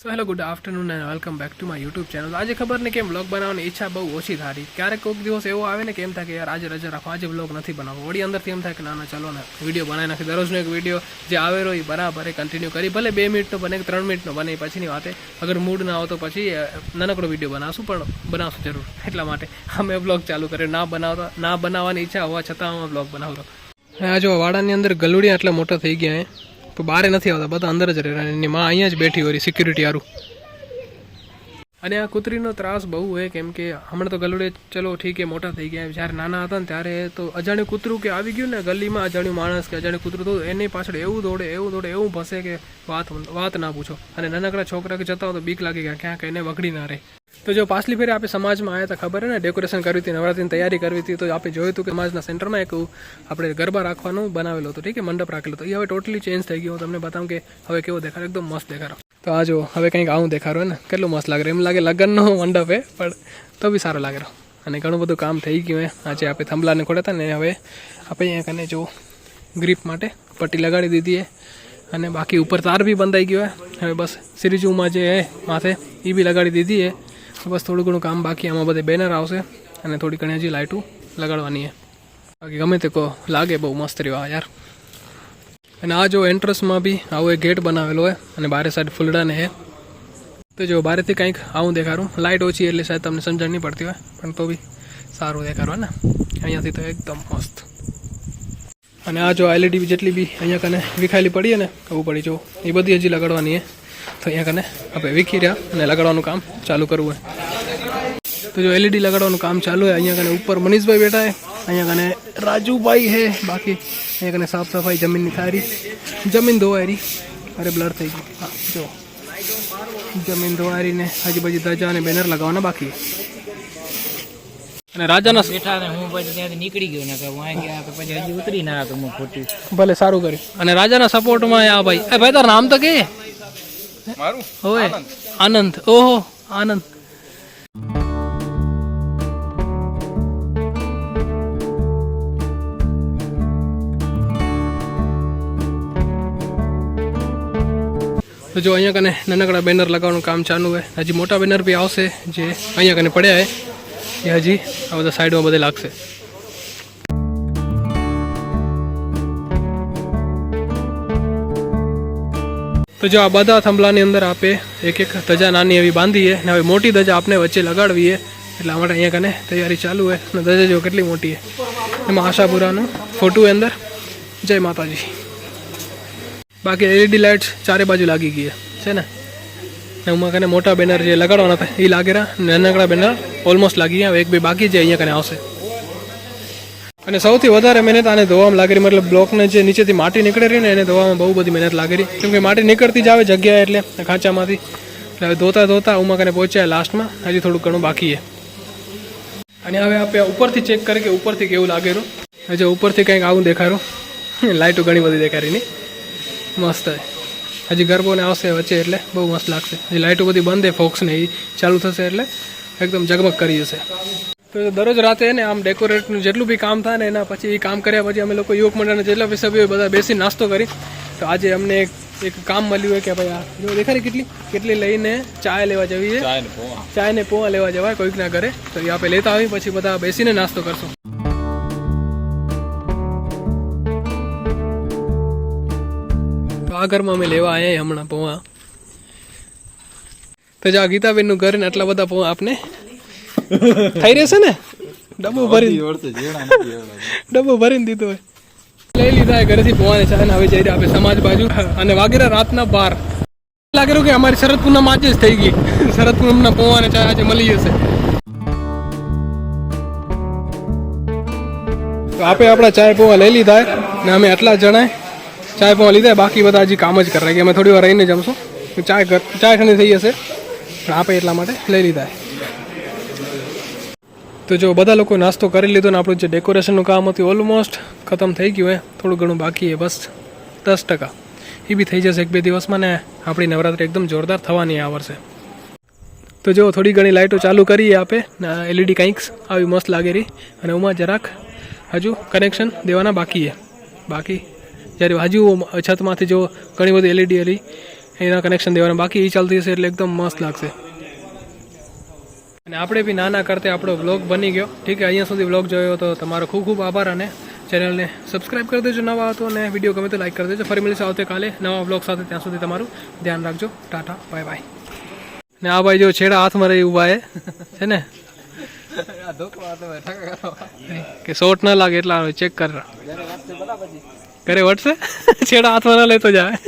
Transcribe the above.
So hello good afternoon and welcome back to my YouTube channel આજે ખબર ને કેમ બ્લોગ બનાવવાની ઈચ્છા બહુ ઓછી થારી. ક્યારેક કોઈક દિવસ એવો આવે ને કે એમ થાય કે યાર, આજે રજા રાખો, આજે બ્લોગ નથી બનાવવો. વળી અંદરથી એમ થાય કે ના ના ને વીડિયો બનાવી નાખી. દરરોજનો એક વીડિયો જે આવેલો એ બરાબર એ કન્ટિન્યુ કરી. ભલે બે મિનિટનો બને કે ત્રણ મિનિટનો બને પછીની વાતે. અગર મૂડ ના હોય તો પછી નાનકડો વીડિયો બનાવશું, પણ બનાવશું જરૂર. એટલા માટે અમે બ્લોગ ચાલુ કર્યો. ના બનાવતા, ના બનાવવાની ઈચ્છા હોવા છતાં અમે બ્લોગ બનાવતો આ જો વાડાની અંદર ગલુડિયા એટલા મોટા થઈ ગયા હે તો બહાર નથી આવતા બધા અંદર જ રહે અને એની માં અહીંયા જ બેઠી હોય સિક્યુરિટી હારું અને આ કૂતરીનો ત્રાસ બહુ હોય કેમ કે હમણાં તો ગલુડે ચલો ઠીક છે મોટા થઈ ગયા જ્યારે નાના હતા ને ત્યારે તો અજાણ્યું કૂતરું કે આવી ગયું ને ગલીમાં અજાણ્યું માણસ કે અજાણ્યું કૂતરું, તો એની પાછળ એવું દોડે એવું દોડે, એવું ભસે કે વાત વાત ના પૂછો. અને નાનકડા છોકરા કે જતા હોય તો બીક લાગી ગયા ક્યાંક એને વગડી ના રહે. તો જો પાછલી ફેરી આપણે સમાજમાં આવ્યા હતા ખબર ને? ડેકોરેશન કરવી હતી, નવરાત્રીની તૈયારી કરવી હતી, તો આપણે જોયું હતું કે સમાજના સેન્ટરમાં એક આપણે ગરબા રાખવાનું બનાવેલું હતું, ઠીક છે મંડપ રાખેલો હતો. એ હવે ટોટલી ચેન્જ થઈ ગયું. હું તમને બતાવું કે હવે કેવો દેખાડો? એકદમ મસ્ત દેખાડો. તો આ જો, હવે કંઈક આવું દેખાડો ને. કેટલું મસ્ત લાગે એમ લાગે લગ્નનો મંડપ હે પણ તો બી સારો લાગે અને ઘણું બધું કામ થઈ ગયું હે. આજે આપણે થંભલાને ખોડા હતા ને, હવે આપણે અહીંયા કને જો ગ્રીપ માટે પટ્ટી લગાડી દીધી હે. અને બાકી ઉપર તાર બી બંધાઈ ગયો હે. હવે બસ સિરીજુમાં જે હે માથે એ બી લગાડી દીધી હે. બસ થોડું ઘણું કામ બાકી આમાં બધે બેનર આવશે. અને થોડી ઘણી હજી લાઇટું લગાડવાની છે બાકી ગમે તે કહો, લાગે બહુ મસ્ત રહ્યો આ યાર. અને આ જો એન્ટ્રન્સમાં બી આવો એક ગેટ બનાવેલો હોય અને બારે સાઈડ ફૂલડાને હે. તો જો બારેથી કંઈક આવું દેખાડું. લાઇટ ઓછી એટલે શાયદ તમને સમજણ નહીં પડતી હોય, પણ તો બી સારું દેખાડો ને. અહીંયાથી તો એકદમ મસ્ત. અને આ જો એલઈડી જેટલી બી અહીંયા કને વિખાયેલી પડી ને કહું પડી. જો એ બધી હજી લગાડવાની હે. તો અહીંયા કને આપણે વિખી રહ્યા અને લગાડવાનું કામ ચાલુ કરવું હોય તો જો એલઈડી લગાડવાનું કામ ચાલુ હોય અહીંયા કને ઉપર મનીષભાઈ બેઠા હે. અહીંયા કને રાજુભાઈ હે બાકી અહીંયા કને સાફ સફાઈ જમીનની થારી. જમીન ધોવાયરી અરે બ્લર થઈ ગયું. હા જો. જમીન ધોવારીને હજી બધી ધજા અને બેનર લગાવવાના બાકી. અને રાજાના બેઠા ને હું પછી ત્યાંથી નીકળી ગયો ને કે વાંહે ગયા તો પછી હજી ઉતરી ના તો હું ખોટી. ભલે સારું કર્યું. અને રાજાના સપોર્ટમાં આ ભાઈ. એ ભાઈ તારું નામ તો કે? મારું? હોય આનંદ. ઓહો આનંદ. તો જો અહીંયા કને નાનકડા બેનર લગાવવાનું કામ ચાલુ હોય, હજી મોટા બેનર બી આવશે, જે અહીંયા કને પડ્યા છે એ હજી આ બધા સાઈડમાં બધે લાગશે. તો જો આ બધા થંભલાની અંદર આપે એક એક ધજા નાની એવી બાંધીએ ને હવે મોટી ધજા આપણે વચ્ચે લગાડવીએ એટલા માટે અહીંયા કને તૈયારી ચાલુ હોય અને ધજા જો કેટલી મોટી છે એમાં આશાપુરાનું ફોટું અંદર. જય માતાજી. બાકી એલઈડી લાઇટ્સ ચારે બાજુ લાગી ગઈ છે. ને? એમાં કને મોટા બેનર જે લગાડવાના હતા એ લાગેલા નાનકડા બેનર ઓલમોસ્ટ લાગી ગયા. એક બે બાકી છે, અહીંયા કને આવશે. અને સૌથી વધારે મહેનત આને ધોવામાં લાગી રહી. મતલબ બ્લોકને જે નીચેથી માટી નીકળે રહી ને એને ધોવામાં બહુ બધી મહેનત લાગેલી કેમ કે માટી નીકળતી જ આવે જગ્યાએ એટલે ખાંચામાંથી. એટલે હવે ધોતા ધોતા ઉમાં કને પહોંચ્યા લાસ્ટમાં હજી થોડું ઘણું બાકી છે. અને હવે આપણે ઉપરથી ચેક કરીએ કે ઉપરથી કેવું લાગેલું. હજી ઉપરથી કંઈક આવું દેખાયું લાઇટો ઘણી બધી દેખાડી નહીં મસ્ત હજી ગરબો ને આવશે વચ્ચે એટલે બહુ મસ્ત લાગશે. હજી લાઇટો બધી બંધ છે ફોક્સ ને એ ચાલુ થશે એટલે એકદમ જગમગ કરી જશે. તો દરરોજ રાતે ને આમ ડેકોરેટનું જેટલું બી કામ થાય ને એના પછી એ કામ કર્યા પછી અમે લોકો યુવક મંડળના જેટલા બી સભ્યો બધા બેસી નાસ્તો કરી. તો આજે અમને એક એક કામ મળ્યું હોય કે ભાઈ આ જો દેખાડી કેટલી? કેટલી લઈને ચાય લેવા જવી છે? ચાય ને પોવા લેવા જવાય કોઈકના ઘરે. તો એ આપણે લેતા આવી પછી બધા બેસીને નાસ્તો કરશું. તો અમે લેવા આવ્યા હમણાં પૌવા. તો જો ગીતાબેનનું ઘર ને આટલા બધા પૌવા આપને. થઈ રહેશે ને? ડબ્બો ભરી ડબ્બો ભરીને દીધો હોય. લઈ લીધા ઘરેથી પૌવાને ચા ને હવે જઈ રહ્યા આપણે સમાજ બાજુ. અને વાગેરા રાતના બાર. લાગેલું કે અમારી શરદ પૂનમ આજે જ થઈ ગઈ. શરદ પૂનમના પૌવાને ચા આજે મળી જશે. તો આપણે આપણા ચાય પૌવા લઈ લીધા ને અમે આટલા જણાય. ચાય પવા લીધા, બાકી બધા હજી કામ જ કરે રહ્યા અમે થોડી વાર રહીને જમશું. ચાય ચાય ઠંડી થઈ જશે. પણ આપણે એટલા માટે લઈ લીધા. તો જો બધા લોકો નાસ્તો કરી લીધો ને આપણું જે ડેકોરેશનનું કામ હતું ઓલમોસ્ટ ખતમ થઈ ગયું હે. થોડું ઘણું બાકી એ બસ. દસ ટકા. એ બી થઈ જશે એક બે દિવસમાં ને આપણી નવરાત્રી એકદમ જોરદાર થવાની આ વર્ષે. તો જો થોડી ઘણી લાઇટો ચાલુ કરીએ આપે ને એલઈડી કંઈક આવી મસ્ત લાગે રહી અને ઉમાં જરાક હજુ કનેક્શન દેવાના બાકી છે બાકી જ્યારે હજુ છતમાંથી જો ઘણી બધી એલઈડી હતી એના કનેક્શન દેવાના. બાકી એ ચાલતી હશે એટલે એકદમ મસ્ત લાગશે. અને આપણે બી નાના કરતે આપણો બ્લોગ બની ગયો. ઠીક છે અહીંયા સુધી બ્લોગ જોયો તો તમારો ખૂબ ખૂબ આભાર અને ચેનલને સબસ્ક્રાઇબ કરી દેજો નવા હતો અને વીડિયો ગમે તો લાઈક કરી દેજો. ફરી મળીશું આવતીકાલે નવા બ્લોગ સાથે. ત્યાં સુધી તમારું ધ્યાન રાખજો. ટાટા બાય બાય ને આ ભાઈ જો છેડા હાથમાં રહી ઊભા છે ને? કે શોર્ટ ના લાગે એટલા ચેક કર. ઘરે વટશે છેડા હાથમાં ના લેતો જાય.